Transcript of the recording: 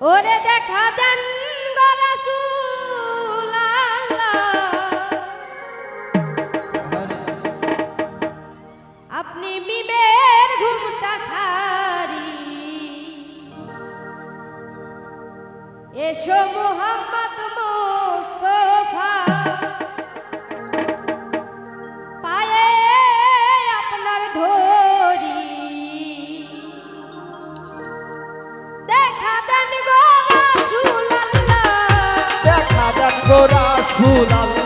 ওরে দেখা দেন। আপনি মিমের ঘুমটা ছাড়ি এসো মোহাম্মদ মোস্তফা গো রাসূল